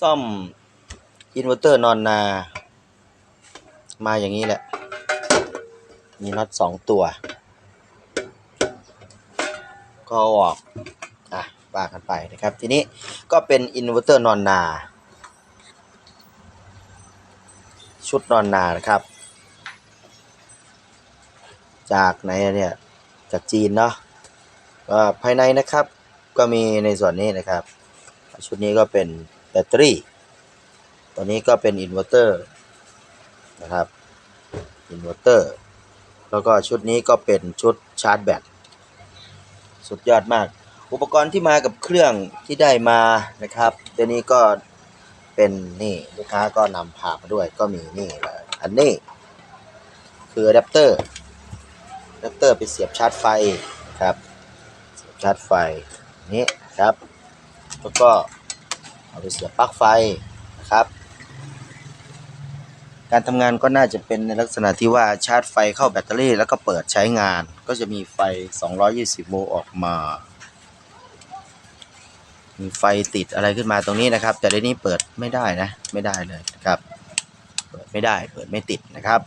ซ่อมอินเวอร์เตอร์นอนนา มาอย่างนี้แหละ มีน็อตสองตัว ก็ออก อะว่ากันไปนะครับ ทีนี้ก็เป็นอินเวอร์เตอร์นอนนา ชุดนอนนานะครับ จากไหนเนี่ย จากจีนเนาะภายในนะครับก็มีในส่วนนี้นะครับ ชุดนี้ก็เป็น แบตเตอรี่ ตัวนี้ก็เป็นอินเวอร์เตอร์นะครับ อินเวอร์เตอร์ แล้วก็ชุดนี้ก็เป็นชุดชาร์จแบต สุดยอดมาก อุปกรณ์ที่มากับเครื่องที่ได้มานะครับตัวนี้ก็เป็นนี่ลูกค้าก็นำพามาด้วยก็มีนี่เลยอันนี้คืออะแดปเตอร์อะแดปเตอร์ไปเสียบชาร์จไฟครับ เสียบชาร์จไฟนี้ครับ แล้วก็ เอาไปเสียบปลั๊กไฟนะครับ การทำงานก็น่าจะเป็นในลักษณะที่ว่าชาร์จไฟเข้าแบตเตอรี่ แล้วก็เปิดใช้งาน ก็จะมีไฟ 220 โวลต์ออกมา มีไฟติดอะไรขึ้นมาตรงนี้นะครับ แต่ในนี้เปิดไม่ได้นะ ไม่ได้เลยนะครับ เปิดไม่ได้ เปิดไม่ติดนะครับ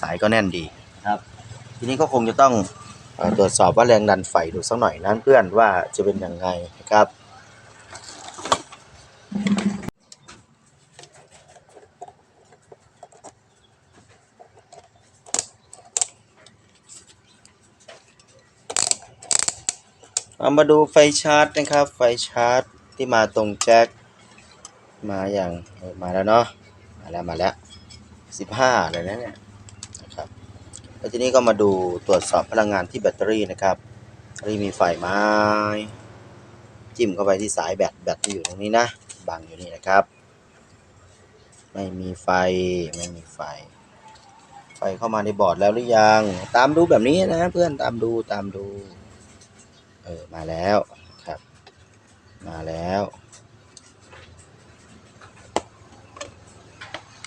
สายก็แน่นดีนะครับ ทีนี้ก็คงจะต้องอตรวจสอบว่าแรงดันไฟดูสักหน่อยนั้นเพื่อนว่าจะเป็นยังไงนะครับ มาดูไฟชาร์จนะครับ ไฟชาร์จที่มาตรงแจ็คมาอย่างมาแล้วเนาะมาแล้วมาแล้วสิบห้าเลยนะเนี่ยนะครับแล้วทีนี้ก็มาดูตรวจสอบพลังงานที่แบตเตอรี่นะครับแบตเตอรี่มีไฟไหมจิ้มเข้าไปที่สายแบตแบตที่อยู่ตรงนี้นะบังอยู่นี่นะครับ ไม่มีไฟไม่มีไฟ ไฟเข้ามาในบอร์ดแล้วหรือยัง ตามดูแบบนี้นะเพื่อนตามดูตามดู เออมาแล้วครับ มาแล้ว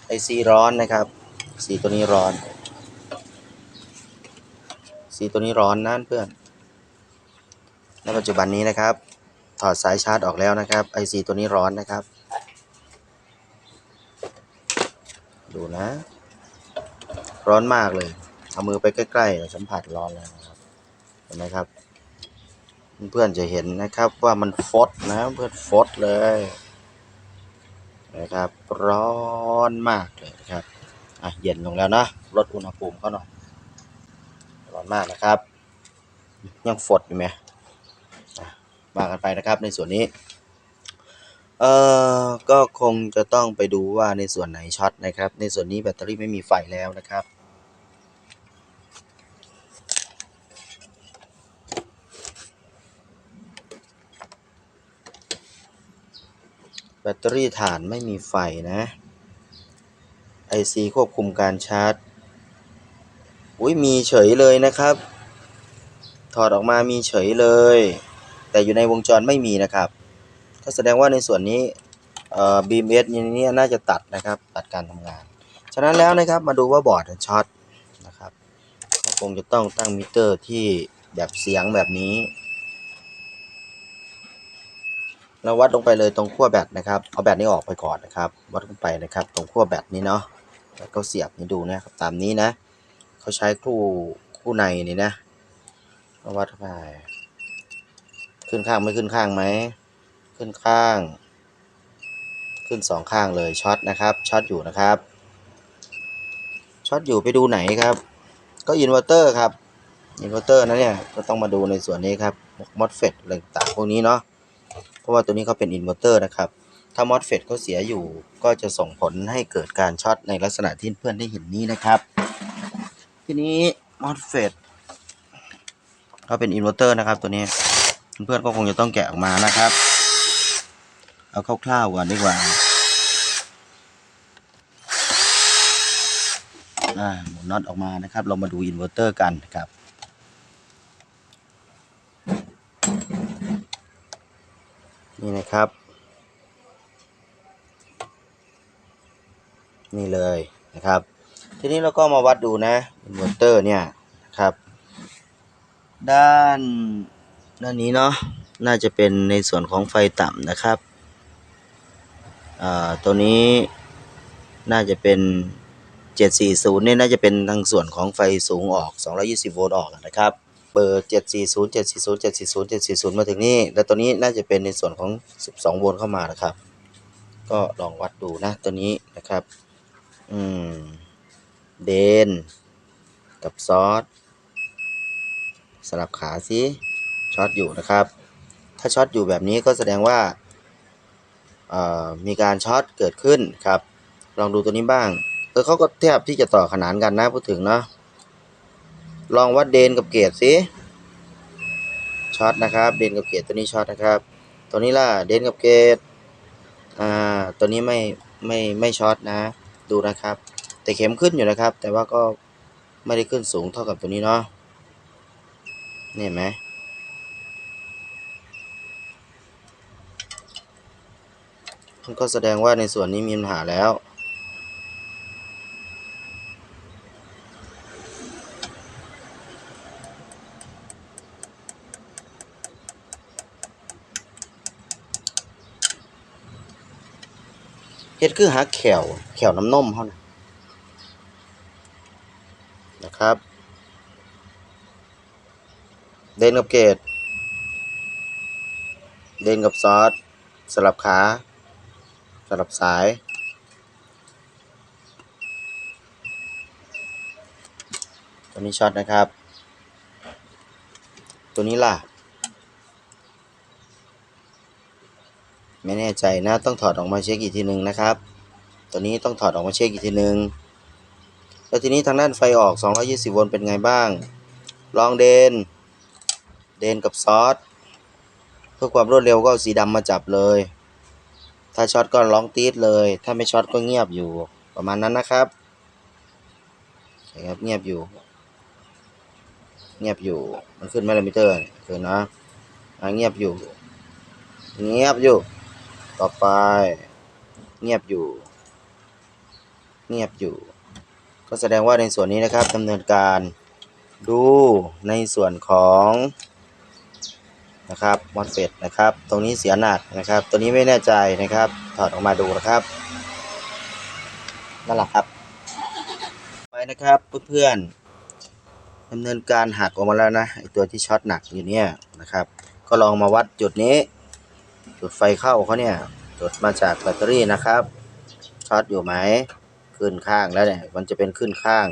ไอซีร้อนนะครับสีตัวนี้ร้อน สีตัวนี้ร้อนนั่นเพื่อนในปัจจุบันนี้นะครับ ถอดสายชาร์จออกแล้วนะครับไอซีตัวนี้ร้อนนะครับ ดูนะ ร้อนมากเลย เอามือไปใกล้ๆสัมผัสร้อนแล้วนะครับ เห็นไหมครับ เพื่อนจะเห็นนะครับว่ามันฟดนะเพื่อนฟดเลยนะครับร้อนมากเลยนะครับอะเย็นลงแล้วนะลดอุณหภูมิเขาหน่อยร้อนมากนะครับ ยังฟดอยู่ไหมอะว่ากันไปนะครับในส่วนนี้เอ่อก็คงจะต้องไปดูว่าในส่วนไหนช็อตนะครับ ในส่วนนี้แบตเตอรี่ไม่มีไฟแล้วนะครับ แบตเตอรี่ฐานไม่มีไฟนะ IC ควบคุมการชาร์จ อุ้ยมีเฉยเลยนะครับ ถอดออกมามีเฉยเลย แต่อยู่ในวงจรไม่มีนะครับ ก็แสดงว่าในส่วนนี้เอ่อ BMS นี้น่าจะตัดนะครับตัดการทำงาน ฉะนั้นแล้วนะครับมาดูว่าบอร์ดช็อตนะครับก็คงจะต้องตั้งมิเตอร์ที่แบบเสียงแบบนี้ เราวัดลงไปเลยตรงขั้วแบตนะครับ เอาแบตนี้ออกไปก่อนนะครับ วัดลงไปนะครับ ตรงขั้วแบตนี้เนาะ แล้วก็เสียบนี่ดูนะครับ ตามนี้นะ เขาใช้คู่คู่ในนี่นะเอาวัดเข้าไป ขึ้นข้างไม่ขึ้นข้างไหม ขึ้นข้าง ขึ้นสองข้างเลยช็อตนะครับ ช็อตอยู่นะครับ ช็อตอยู่ไปดูไหนครับ ก็อินเวอร์เตอร์ครับ อินเวอร์เตอร์นะเนี่ย ก็ต้องมาดูในส่วนนี้ครับมอสเฟตอะไรต่างพวกนี้เนาะ เพราะว่าตัวนี้เขาเป็นอินเวอร์เตอร์นะครับ ถ้ามอสเฟตเขาเสียอยู่ ก็จะส่งผลให้เกิดการช็อตในลักษณะที่เพื่อนได้เห็นนี้นะครับ ทีนี้มอสเฟตก็เป็นอินเวอร์เตอร์นะครับ ตัวนี้เพื่อนก็คงจะต้องแกะออกมานะครับ เอาคร่าวๆก่อนดีกว่าหมุนน็อตออกมานะครับ เรามาดูอินเวอร์เตอร์กันครับ นี่นะครับ นี่เลยนะครับ ทีนี้เราก็มาวัดดูนะอินเวอร์เตอร์เนี่ยนะครับ ด้านด้านนี้เนาะน่าจะเป็นในส่วนของไฟต่ำนะครับตัวนี้น่าจะเป็น 740เนี่ยน่าจะเป็นทางส่วนของไฟสูงออก 220 โวลต์ออกนะครับ เบอร์ 740 740 740 740 มาถึงนี่ แล้วตัวนี้น่าจะเป็นในส่วนของ 12 โวลต์เข้ามานะครับ ก็ลองวัดดูนะตัวนี้นะครับ อืม เดน กับซอสสลับขาสิช็อตอยู่นะครับ ถ้าช็อตอยู่แบบนี้ก็แสดงว่าเอ่อมีการช็อตเกิดขึ้นครับ ลองดูตัวนี้บ้าง เออเขาก็แทบที่จะต่อขนานกันนะพูดถึงเนาะ ลองวัดเดนกับเกตสิช็อตนะครับ เดนกับเกตตัวนี้ช็อตนะครับ ตัวนี้ล่ะเดนกับเกตอ่าตัวนี้ไม่ไม่ไม่ช็อตนะ ดูนะครับ แต่เข็มขึ้นอยู่นะครับ แต่ว่าก็ไม่ได้ขึ้นสูงเท่ากับตัวนี้เนาะนี่เห็นไหมมันก็แสดงว่าในส่วนนี้มีปัญหาแล้ว ฮ็ดคือหาแขวแขวน้ำนมเฮานะนะครับ เดินกับเกตเดินกับซอสสลับขา สลับสาย ตัวนี้ช็อตนะครับ ตัวนี้ล่ะ ไม่แน่ใจนะต้องถอดออกมาเช็คอีกทีหนึ่งนะครับ ตัวนี้ต้องถอดออกมาเช็คอีกทีหนึ่งแล้วทีนี้ทางด้านไฟออก 220 โวลต์เป็นไงบ้าง ลองเดน เดนกับซอสเพื่อความรวดเร็วก็เอาสีดำมาจับเลย ถ้าช็อตก็ร้องตีดเลย ถ้าไม่ช็อตก็เงียบอยู่ประมาณนั้นนะครับใช่ครับเงียบอยู่ เงียบอยู่ มันขึ้นไมลลิมิเตอร์ขึ้นนะเงียบอยู่ เงียบอยู่ ต่อไป เงียบอยู่ เงียบอยู่ ก็แสดงว่าในส่วนนี้นะครับดำเนินการดูในส่วนของนะครับมอสเฟตนะครับ ตรงนี้เสียหนักนะครับ ตัวนี้ไม่แน่ใจนะครับ ถอดออกมาดูนะครับ นั่นแหละครับไปนะครับเพื่อนๆดำเนินการหักออกมาแล้วนะไอตัวที่ช็อตหนักอยู่เนี่ยนะครับ ก็ลองมาวัดจุดนี้ จุดไฟเข้าเขาเนี่ยจุดมาจากแบตเตอรี่นะครับช็อตอยู่ไหมขึ้นข้างแล้วเนี่ยมันจะเป็นขึ้นข้าง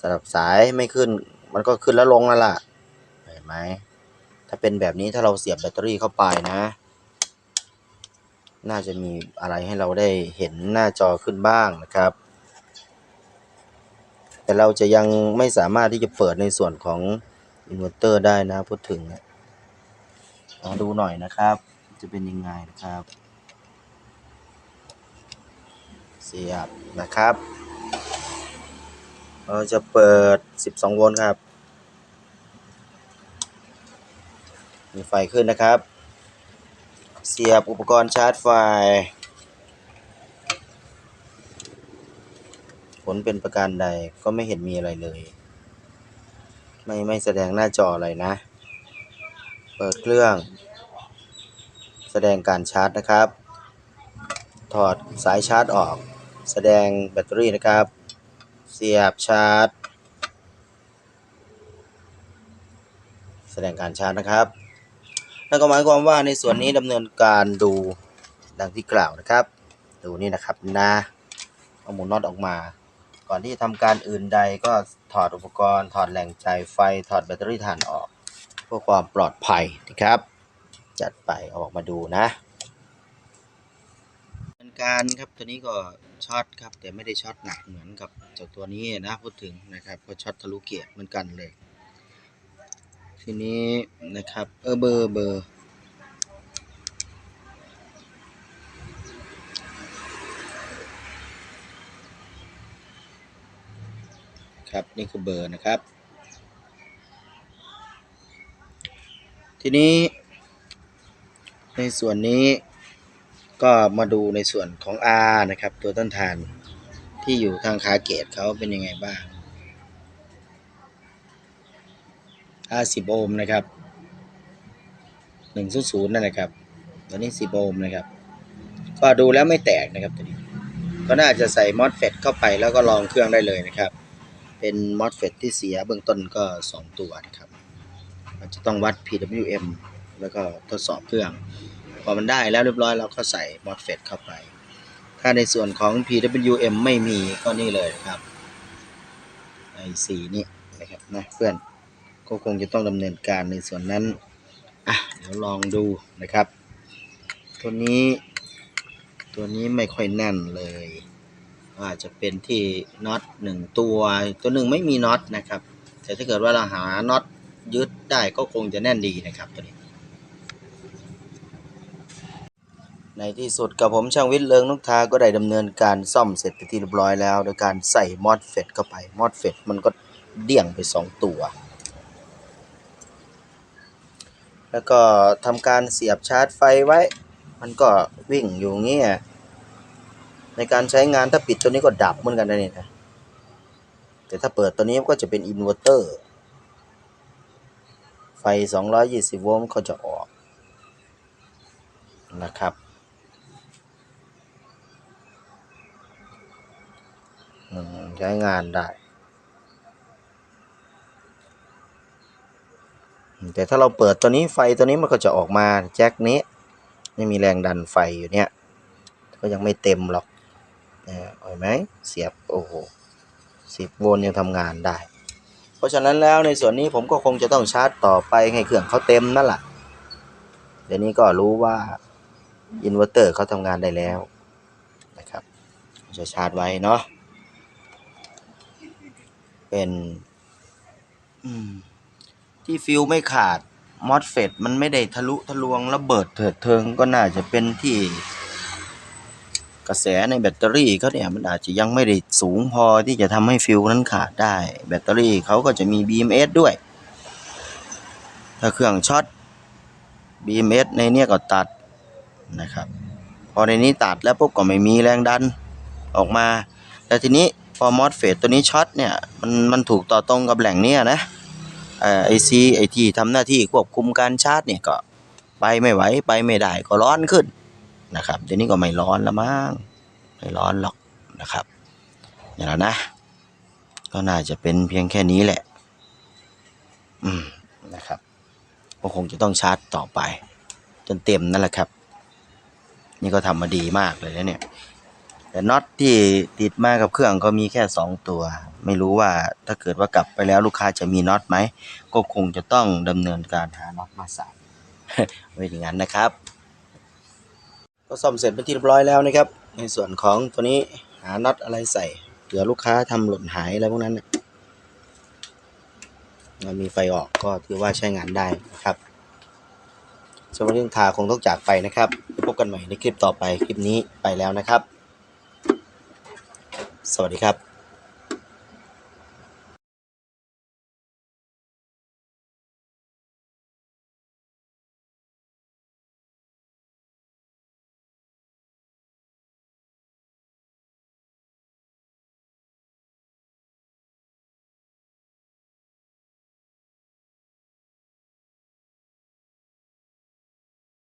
สลับสายไม่ขึ้น มันก็ขึ้นแล้วลงนั่นแหละเห็นไหมถ้าเป็นแบบนี้ถ้าเราเสียบแบตเตอรี่เข้าไปนะ น่าจะมีอะไรให้เราได้เห็นหน้าจอขึ้นบ้างนะครับ แต่เราจะยังไม่สามารถที่จะเปิดในส่วนของอินเวอร์เตอร์ได้นะพูดถึงนะ มาดูหน่อยนะครับ จะเป็นยังไงนะครับ เสียบนะครับ เราจะเปิด 12 โวลต์ครับ มีไฟขึ้นนะครับ เสียบอุปกรณ์ชาร์จไฟ ผลเป็นประการใดก็ไม่เห็นมีอะไรเลย ไม่ไม่แสดงหน้าจออะไรนะ เปิดเครื่อง แสดงการชาร์จนะครับ ถอดสายชาร์จออก แสดงแบตเตอรี่นะครับ เสียบชาร์จ แสดงการชาร์จนะครับนั่นก็หมายความว่าในส่วนนี้ดำเนินการดูดังที่กล่าวนะครับ ดูนี่นะครับนะเอาหมุนน็อตออกมา ก่อนที่จะทำการอื่นใดก็ถอดอุปกรณ์ ถอดแหล่งจ่ายไฟ ถอดแบตเตอรี่ถ่านออก พื่อความปลอดภัยนะครับ จัดไปเอาออกมาดูนะเป็นการครับตัวนี้ก็ช็อตครับ แต่ไม่ได้ช็อตหนักเหมือนกับเจ้าตัวนี้นะพูดถึงนะครับก็ช็อตทะลุเกียร์เหมือนกันเลย ทีนี้นะครับเออเบอร์เบอร์ครับนี่คือเบอร์นะครับ ทีนี้ ในส่วนนี้ก็มาดูในส่วนของ R นะครับ ตัวต้นทานที่อยู่ทางขาเกตเขาเป็นยังไงบ้าง R10 โอห์มนะครับหนึ่งศูนย์ศูนย์นั่นแหละครับ ตัวนี้สิบโอห์มนะครับ ก็ดูแล้วไม่แตกนะครับตัวนี้ ก็น่าจะใส่มอสเฟตเข้าไปแล้วก็ลองเครื่องได้เลยนะครับ เป็นมอสเฟตที่เสียเบื้องต้นก็ 2 ตัวนะครับ จะต้องวัด PWM แล้วก็ทดสอบเครื่อง พอมันได้แล้วเรียบร้อยเราก็ใส่มอสเฟตเข้าไป ถ้าในส่วนของ PWM ไม่มีก็นี่เลยครับไอสีนี่นะครับนะเพื่อนก็คงจะต้องดำเนินการในส่วนนั้น อะ เดี๋ยวลองดูนะครับ ตัวนี้ ตัวนี้ไม่ค่อยแน่นเลยอาจจะเป็นที่น็อตหนึ่งตัว ตัวหนึ่งไม่มีน็อตนะครับ แต่ถ้าเกิดว่าเราหาน็อต ยึดได้ก็คงจะแน่นดีนะครับตัวนี้ในที่สุดกับผมช่างวิทย์เลิงนุกทาก็ได้ดำเนินการซ่อมเสร็จไปที่เรียบร้อยแล้ว โดยการใส่มอสเฟตเข้าไปมอสเฟตมันก็เดี่ยงไปสองตัว แล้วก็ทำการเสียบชาร์จไฟไว้ มันก็วิ่งอยู่เงี้ยในการใช้งานถ้าปิดตัวนี้ก็ดับเหมือนกันนะนี่นะแต่ถ้าเปิดตัวนี้ก็จะเป็นอินเวอร์เตอร์ ฟ 220 โวลต์เขาจะออกนะครับ ใช้งานได้ แต่ถ้าเราเปิดตัวนี้ไฟตัวนี้มันก็จะออกมาแจ็คนี้ ไม่มีแรงดันไฟอยู่เนี่ย ก็ยังไม่เต็มหรอกเห็นไหมเสียบ โอ้โหสิบโวลต์ยังทำงานได้ ราะฉะนั้นแล้วในส่วนนี้ผมก็คงจะต้องชาร์จต่อไปให้เครื่องเขาเต็มนั่นแหละเดี๋ยวนี้ก็รู้ว่าอินเวอร์เตอร์เขาทำงานได้แล้วนะครับจะชาร์จไว้เนาะเป็นที่ฟิวไม่ขาดมอสเฟตมันไม่ได้ทะลุทะลวงระเบิดเถิดเทิงก็น่าจะเป็นที่ กระแสในแบตเตอรี่เขาเนี่ยมันอาจจะยังไม่ได้สูงพอที่จะทำให้ฟิวนั้นขาดได้ แบตเตอรี่เขาก็จะมี BMS ด้วย ถ้าเครื่องช็อต BMS ในเนี้ยก็ตัดนะครับ พอในนี้ตัดแล้วปุ๊บก็ไม่มีแรงดันออกมา แต่ทีนี้พอมอสเฟตตัวนี้ช็อตเนี่ยมันมันถูกต่อตรงกับแหล่งเนี้ยนะไอซีไอที่ทำหน้าที่ควบคุมการชาร์จเนี่ยก็ไปไม่ไหวไปไม่ได้ก็ร้อนขึ้น นะครับเดี๋ยวนี้ก็ไม่ร้อนแล้วมั้งไม่ร้อนหรอกนะครับอย่างนั้นนะ ก็น่าจะเป็นเพียงแค่นี้แหละ อืมนะครับก็คงจะต้องชาร์จต่อไป จนเต็มนั่นแหละครับ นี่ก็ทำมาดีมากเลยนะเนี่ยแต่น็อตที่ติดมากับเครื่องก็มีแค่สองตัว ไม่รู้ว่าถ้าเกิดว่ากลับไปแล้วลูกค้าจะมีน็อตไหม ก็คงจะต้องดำเนินการหาน็อตมาใส่ไว้อย่างนั้นนะครับ ก็ซ่อมเสร็จเป็นที่เรียบร้อยแล้วนะครับ ในส่วนของตัวนี้หาน็อตอะไรใส่เผื่อลูกค้าทำหล่นหายอะไรพวกนั้นน่ะมันมีไฟออกก็ถือว่าใช้งานได้นะครับสำหรับเรื่องทาคงต้องจากไปนะครับ พบกันใหม่ในคลิปต่อไปคลิปนี้ไปแล้วนะครับ สวัสดีครับ